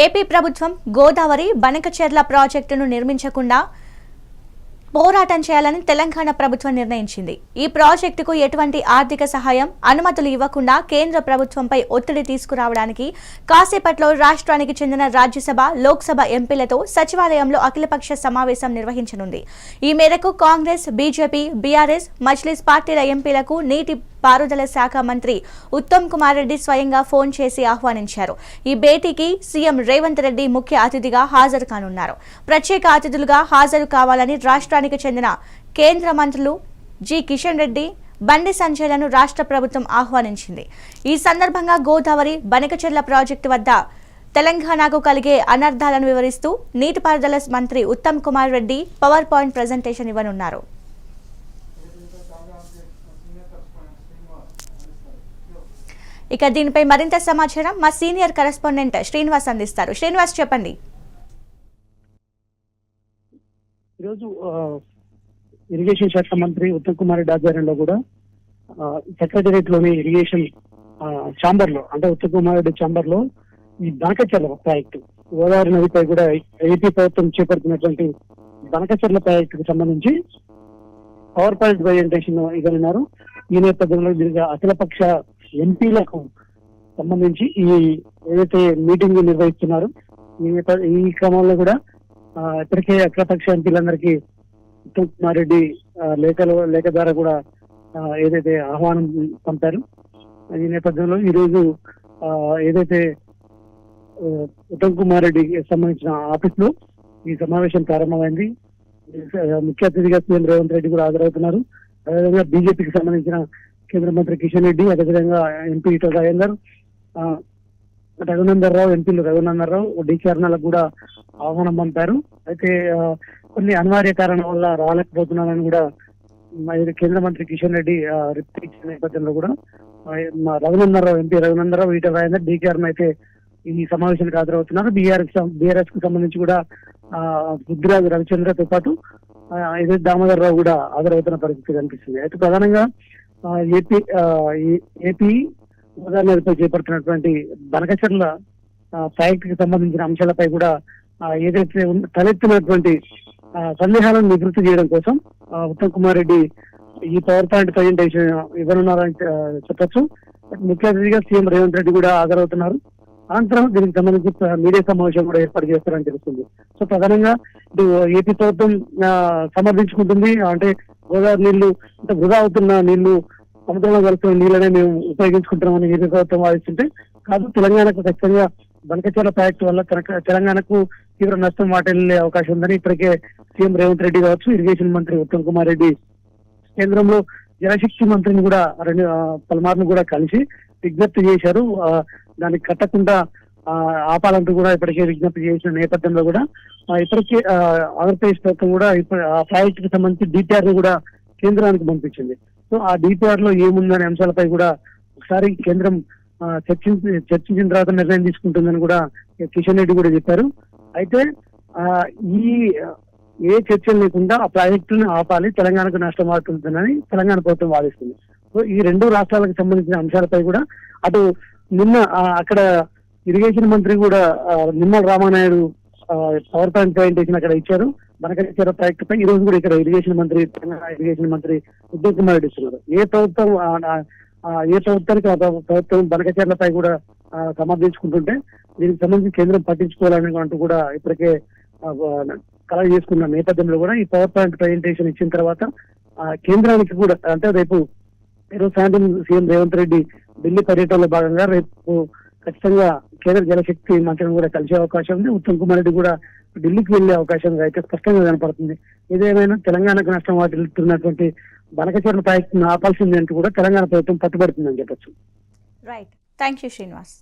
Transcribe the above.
AP ప్రభుత్వం గోదావరి బనకచెర్ల ప్రాజెక్టును నిర్మించకుండా పోరాటం చేయాలని తెలంగాణ ప్రభుత్వం నిర్ణయించింది. ఈ ప్రాజెక్టుకు ఎటువంటి ఆర్థిక సహాయం అనుమతులు ఇవ్వకుండా కేంద్ర ప్రభుత్వంపై ఒత్తిడి తీసుకురావడానికి కాసేపట్లో రాష్ట్రానికి చెందిన రాజ్యసభ లోక్సభ ఎంపీలతో సచివాలయంలో అఖిలపక్ష సమావేశం నిర్వహించనుంది. ఈ మేరకు కాంగ్రెస్ బీజేపీ బీఆర్ఎస్ మజ్లిస్ పార్టీల ఎంపీలకు నీటి పారుదల శాఖ మంత్రి ఉత్తమ్ కుమార్ రెడ్డి స్వయంగా ఫోన్ చేసి ఆహ్వానించారు. ఈ భేటీకి సీఎం రేవంత్ రెడ్డి ముఖ్య అతిథిగా హాజరు కానున్నారు. ప్రత్యేక అతిథులుగా హాజరు కావాలని రాష్ట్రానికి చెందిన కేంద్ర మంత్రులు జి కిషన్ రెడ్డి బండి సంజయ్లను రాష్ట్ర ప్రభుత్వం ఆహ్వానించింది. ఈ సందర్భంగా గోదావరి బనకచెర్ల ప్రాజెక్టు వద్ద తెలంగాణకు కలిగే అనర్థాలను వివరిస్తూ నీటిపారుదల మంత్రి Uttam Kumar Reddy power point presentation ఇవ్వనున్నారు. ఇక దీనిపై మరింత సమాచారం మా సీనియర్ కరెస్పాండెంట్ శ్రీనివాస్ అందిస్తారు. శ్రీనివాస్ చెప్పండి. ఈరోజు ఇరిగేషన్ శాఖ మంత్రి ఉత్తమ్ కుమార్ రెడ్డి ఆధ్వర్యంలో కూడా సెక్రటరియట్లోని ఇరిగేషన్ ఆ, ఛాంబర్లో అంటే ఉత్తమ్ కుమార్ రెడ్డి ఛాంబర్లో ఈ బనకచర్ల ప్రాజెక్టు గోదావరి నదిపై కూడా ఏపీ ప్రభుత్వం చేపడుతున్నటువంటి బనకచర్ల ప్రాజెక్టు కు సంబంధించి పవర్ పాయింట్ ప్రజెంటేషన్ ఇవ్వనున్నారు. ఈ నేపథ్యంలో దీనిగా అఖిలపక్ష ఎంపీలకు సంబంధించి ఈ ఏదైతే మీటింగ్ నిర్వహిస్తున్నారు ఈ క్రమంలో కూడా ఇప్పటికే అఖిలపక్ష ఎంపీలందరికీ ఉత్తమ్ కుమార్ రెడ్డి లేఖలు లేఖ ద్వారా కూడా ఏదైతే ఆహ్వానం పంపారు ఈ నేపథ్యంలో ఈ రోజు ఆ, ఏదైతే ఉత్తమ్ కుమార్ రెడ్డికి సంబంధించిన ఆఫీస్లో ఈ సమావేశం ప్రారంభమైంది. ముఖ్య అతిథిగా సీఎం రేవంత్ రెడ్డి కూడా హాజరవుతున్నారు. అదేవిధంగా బీజేపీకి సంబంధించిన కేంద్ర మంత్రి కిషన్ రెడ్డి అదేవిధంగా ఎంపీ ఇటో రాజేందర్ ఆ, రఘునందర్ రావు ఎంపీలు రఘునందర్ రావు డికే అరుణాలకు కూడా ఆహ్వానం పంపారు. అయితే కొన్ని అనివార్య కారణం వల్ల రాలేకపోతున్నారని కూడా కేంద్ర మంత్రి కిషన్ రెడ్డి రిప్లై ఇచ్చిన నేపథ్యంలో కూడా మా Raghunandan Rao MP Raghunandan Rao Etela Rajender D K Aruna అయితే ఈ సమావేశానికి హాజరవుతున్నారు. బీఆర్ఎస్ బీఆర్ఎస్కు సంబంధించి కూడా బుద్ధిరాజు రవిచంద్రతో పాటు ఇదే దామోదర్ రావు కూడా హాజరవుతున్న పరిస్థితి కనిపిస్తుంది. అయితే ప్రధానంగా ఏపీ ఆ, ఏపీ గోదావరి చేపడుతున్నటువంటి బనకచర్ల ఆ, ప్రాజెక్ట్కి సంబంధించిన అంశాలపై కూడా ఏదైతే తలెత్తినటువంటి ఆ, సందేహాలను నివృత్తి చేయడం కోసం ఉత్తమ్ కుమార్ రెడ్డి ఈ పవర్ పాయింట్ ప్రజెంటేషన్ ఇవ్వనున్నారని చెప్పచ్చు చెప్పొచ్చు. ముఖ్య అతిథిగా సీఎం రేవంత్ రెడ్డి కూడా హాజరవుతున్నారు. అనంతరం దీనికి సంబంధించి మీడియా సమావేశం కూడా ఏర్పాటు చేస్తారని తెలుస్తుంది. సో ప్రధానంగా ఏపీ ప్రభుత్వం సమర్థించుకుంటుంది. అంటే గోదావరి నీళ్ళు అంటే వృధా అవుతున్న నీళ్ళు సముద్రంలో కలుస్తున్న నీళ్ళనే మేము ఉపయోగించుకుంటున్నామని కేంద్ర ప్రభుత్వం వాదిస్తుంటే కాదు తెలంగాణకు ఖచ్చితంగా బనకచర్ల ప్రాజెక్టు వల్ల తెలంగా- తెలంగాణకు తీవ్ర నష్టం వాటిల్లే అవకాశం ఉందని ఇప్పటికే సీఎం రేవంత్ రెడ్డి కావచ్చు ఇరిగేషన్ మంత్రి ఉత్తమ్ కుమార్ రెడ్డి కేంద్రంలో జలశక్తి మంత్రిని కూడా రెండు పలుమార్ని పలుమార్లు కూడా కలిసి విజ్ఞప్తి చేశారు. దానికి కట్టకుండా ఆపాలంటూ కూడా ఇప్పటికే విజ్ఞప్తి చేసిన నేపథ్యంలో కూడా ఇప్పటికే ఆంధ్రప్రదేశ్ ప్రభుత్వం కూడా ఇప్పుడు ఆ ప్రాజెక్ట్కి సంబంధించి డిపిఆర్ కూడా కేంద్రానికి పంపించింది. సో ఆ డిపిఆర్లో ఏముందనే అంశాలపై కూడా ఒకసారి కేంద్రం చర్చించి చర్చించిన తర్వాత నిర్ణయం తీసుకుంటుందని కూడా కిషన్ రెడ్డి కూడా చెప్పారు. అయితే ఆ, ఈ ఏ చర్చలు లేకుండా ఆ ప్రాజెక్టును ఆపాలి తెలంగాణకు నష్టం అవుతుందని తెలంగాణ ప్రభుత్వం వాదిస్తుంది. సో ఈ రెండు రాష్ట్రాలకు సంబంధించిన అంశాలపై కూడా అటు నిన్న అక్కడ ఇరిగేషన్ మంత్రి కూడా Nimmala Ramanaidu power point presentation అక్కడ ఇచ్చారు. బనకచర ప్రాజెక్టు పై. ఈ రోజు కూడా ఇక్కడ ఇరిగేషన్ మంత్రి తెలంగాణ ఇరిగేషన్ మంత్రి ఉత్తమ్ కుమార్ రెడ్డి ఇస్తున్నారు. ఏ ప్రభుత్వం ఏ ప్రభుత్వానికి ఆ ప్రభు- ప్రభుత్వం బనకచర్లపై కూడా సమర్థించుకుంటుంటే దీనికి సంబంధించి కేంద్రం పట్టించుకోవాలని అంటూ కూడా ఇప్పటికే ఆ, చేసుకున్న నేపథ్యంలో కూడా ఈ పవర్ పాయింట్ ప్రజెంటేషన్ ఇచ్చిన తర్వాత కేంద్రానికి కూడా అంటే రేపు ఈరోజు సాయంత్రం సీఎం రేవంత్ రెడ్డి ఢిల్లీ పర్యటనలో భాగంగా రేపు ఖచ్చితంగా కేంద్ర జలశక్తి మంత్రిని కూడా కలిసే అవకాశం ఉంది. ఉత్తమ్ కుమార్ రెడ్డి కూడా ఢిల్లీకి వెళ్ళే అవకాశం అయితే స్పష్టంగా కనపడుతుంది. ఏదేమైనా తెలంగాణకు నష్టం వాటిల్లుతున్నటువంటి బనకచర్ల ప్రాజెక్టును ఆపాల్సింది అంటూ కూడా తెలంగాణ ప్రభుత్వం పట్టుబడుతుందని చెప్పొచ్చు. Right thank you Srinivas